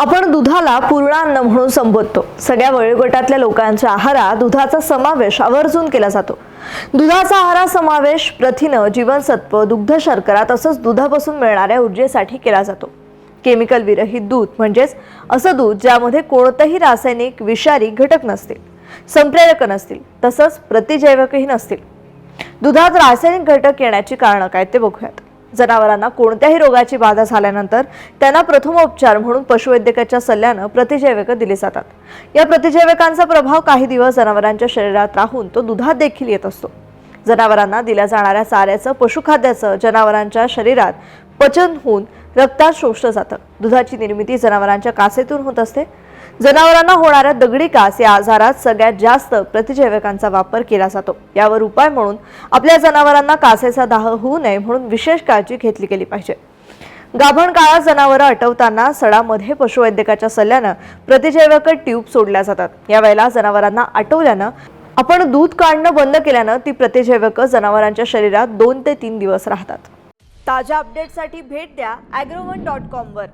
आपण दुधाला पूर्णान्न म्हणून संबोधतो. सगळ्या वयोगटातल्या लोकांच्या आहारात दुधाचा समावेश आवर्जून केला जातो. दुधाचा आहारा समावेश प्रथिनं जीवनसत्व दुग्ध शर्करा तसंच दुधापासून मिळणाऱ्या ऊर्जेसाठी केला जातो. केमिकल विरहित दूध म्हणजेच असं दूध ज्यामध्ये कोणतंही रासायनिक विषारी घटक नसतील संप्रेरक नसतील तसंच प्रतिजैवकही नसतील. दुधात रासायनिक घटक येण्याची कारणं काय ते बघूयात. जनावरांना कोणत्याही रोगाची बाधा झाल्यानंतर त्यांना प्रथमोपचार म्हणून पशुवैद्यकाच्या सल्ल्यानं प्रतिजैवक दिली जातात. या प्रतिजैवकांचा प्रभाव काही दिवस जनावरांच्या शरीरात राहून तो दुधात देखील येत असतो. जनावरांना दिल्या जाणाऱ्या चाऱ्याचं पशुखाद्याचं जनावरांच्या शरीरात पचन होऊन रक्तात शोषलं जातं. दुधाची निर्मिती जनावरांच्या कासेतून होत असते. जनावरांना होणाऱ्या दगडी कास या आजारात सगळ्यात जास्त प्रतिजैवकांचा वापर केला जातो. यावर उपाय म्हणून आपल्या जनावरांना कासेचा दाह होऊ नये म्हणून विशेष काळजी घेतली गेली पाहिजे. गाभण काळात जनावरं अटवताना सडामध्ये पशुवैद्यकाच्या सल्ल्यानं प्रतिजैवक ट्यूब सोडल्या जातात. यावेळेला जनावरांना आटवल्यानं आपण दूध काढणं बंद केल्यानं ती प्रतिजैवक जनावरांच्या शरीरात दोन ते तीन दिवस राहतात. ताज्या अपडेटसाठी भेट द्या अॅग्रोवन डॉट कॉमवर.